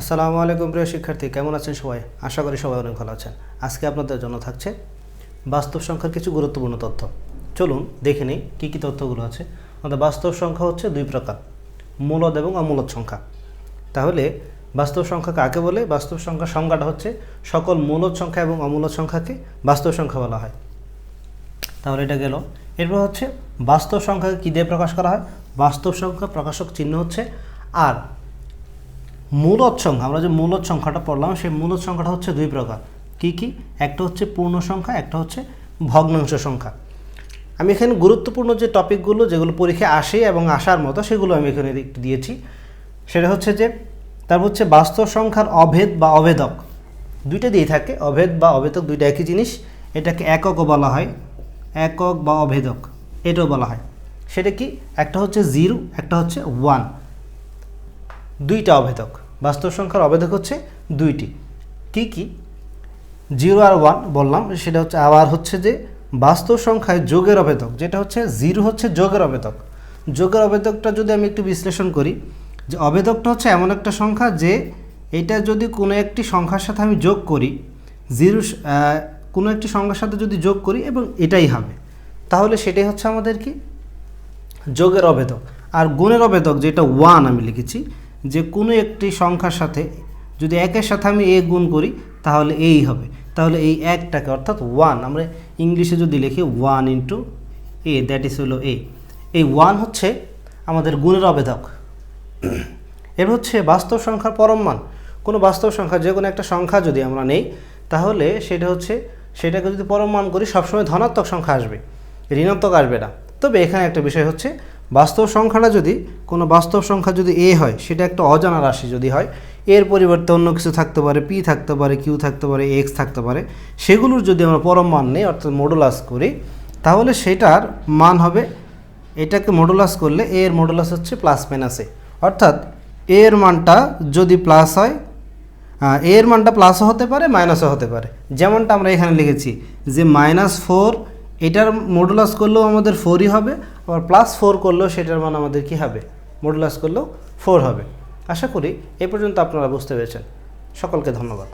আসসালামু আলাইকুম প্রিয় শিক্ষার্থী, কেমন আছেন সবাই? আশা করি সবাই অনেক ভালো আছেন। আজকে আপনাদের জন্য থাকছে বাস্তব সংখ্যার কিছু গুরুত্বপূর্ণ তথ্য। চলুন দেখে নিই কী কী তথ্যগুলো আছে। আমাদের বাস্তব সংখ্যা হচ্ছে দুই প্রকার, মূলদ এবং অমূলদ সংখ্যা। তাহলে বাস্তব সংখ্যা কাকে বলে? বাস্তব সংখ্যার সংজ্ঞাটা হচ্ছে সকল মূলদ সংখ্যা এবং অমূলদ সংখ্যাকে বাস্তব সংখ্যা বলা হয়। তাহলে এটা গেল। এরপর হচ্ছে বাস্তব সংখ্যাকে কী দিয়ে প্রকাশ করা হয়? বাস্তব সংখ্যা প্রকাশক চিহ্ন হচ্ছে আর। মূলদ সংখ্যা, আমরা যে মূলদ সংখ্যাটা পড়লাম, সেই মূলদ সংখ্যাটা হচ্ছে দুই প্রকার। কি কি? একটা হচ্ছে পূর্ণ সংখ্যা, একটা হচ্ছে ভগ্নাংশ সংখ্যা। আমি এখানে গুরুত্বপূর্ণ যে টপিকগুলো, যেগুলো পরীক্ষায় আসে এবং আসার মতো, সেগুলো আমি এখানে একটু দিয়েছি। সেটা হচ্ছে যে, তারপর হচ্ছে বাস্তব সংখ্যার অভেদ বা অভেদক। দুইটা দিয়ে থাকে, অভেদ বা অভেদক, দুইটা একই জিনিস। এটাকে এককও বলা হয়। একক বা অভেদক, এটাও বলা হয়। সেটা কি? একটা হচ্ছে জিরো, একটা হচ্ছে ওয়ান। দুইটা অভেদক। বাস্তব সংখ্যার অভেদক হচ্ছে দুইটি। কি কি? জিরো আর ওয়ান বললাম, সেটা হচ্ছে আবার হচ্ছে যে বাস্তব সংখ্যায় যোগের অভেদক যেটা হচ্ছে জিরো হচ্ছে যোগের অভেদক যোগের অভেদকটা যদি আমি একটু বিশ্লেষণ করি, যে অভেদকটা হচ্ছে এমন একটা সংখ্যা যে এটা যদি কোনো একটি সংখ্যার সাথে আমি যোগ করি, জিরো কোনো একটি সংখ্যার সাথে যদি যোগ করি এবং এটাই হবে, তাহলে সেটাই হচ্ছে আমাদের কি? যোগের অভেদক আর গুণের অভেদক যেটা ওয়ান আমি লিখেছি যে কোনো একটি সংখ্যার সাথে যদি একের সাথে আমি এ গুণ করি, তাহলে এই হবে। তাহলে এই একটাকে অর্থাৎ ওয়ান আমরা ইংলিশে যদি লিখি one into a that is হলো এ এই ওয়ান হচ্ছে আমাদের গুণের অভেদক এর হচ্ছে বাস্তব সংখ্যার পরম মান। কোনো বাস্তব সংখ্যা, যে কোনো একটা সংখ্যা যদি আমরা নেই, তাহলে সেটা হচ্ছে, সেটাকে যদি পরম মান করি, সবসময় ধনাত্মক সংখ্যা আসবে। ঋণাত্মক আসবে না। তবে এখানে একটা বিষয় হচ্ছে বাস্তব সংখ্যাটা যদি, কোনো বাস্তব সংখ্যা যদি এ হয়, সেটা একটা অজানা রাশি যদি হয়, এর পরিবর্তে অন্য কিছু থাকতে পারে পি থাকতে পারে কিউ থাকতে পারে এক্স থাকতে পারে, সেগুলোর যদি আমরা পরম মান নেই, অর্থাৎ মডুলাস করি, তাহলে সেটার মান হবে, এটাকে মডুলাস করলে এ এর মডুলাস হচ্ছে প্লাস মাইনাসে অর্থাৎ এ এর মানটা যদি প্লাস হয় এ এর মানটা প্লাসও হতে পারে মাইনাসও হতে পারে। যেমনটা আমরা এখানে লিখেছি যে মাইনাস ফোর এটার মডুলাস করলেও আমাদের ফোরই হবে, আবার প্লাস ফোর করলেও সেটার মান আমাদের কি হবে? মডুলাস করলেও ফোর হবে। আশা করি এ পর্যন্ত আপনারা বুঝতে পেরেছেন। সকলকে ধন্যবাদ।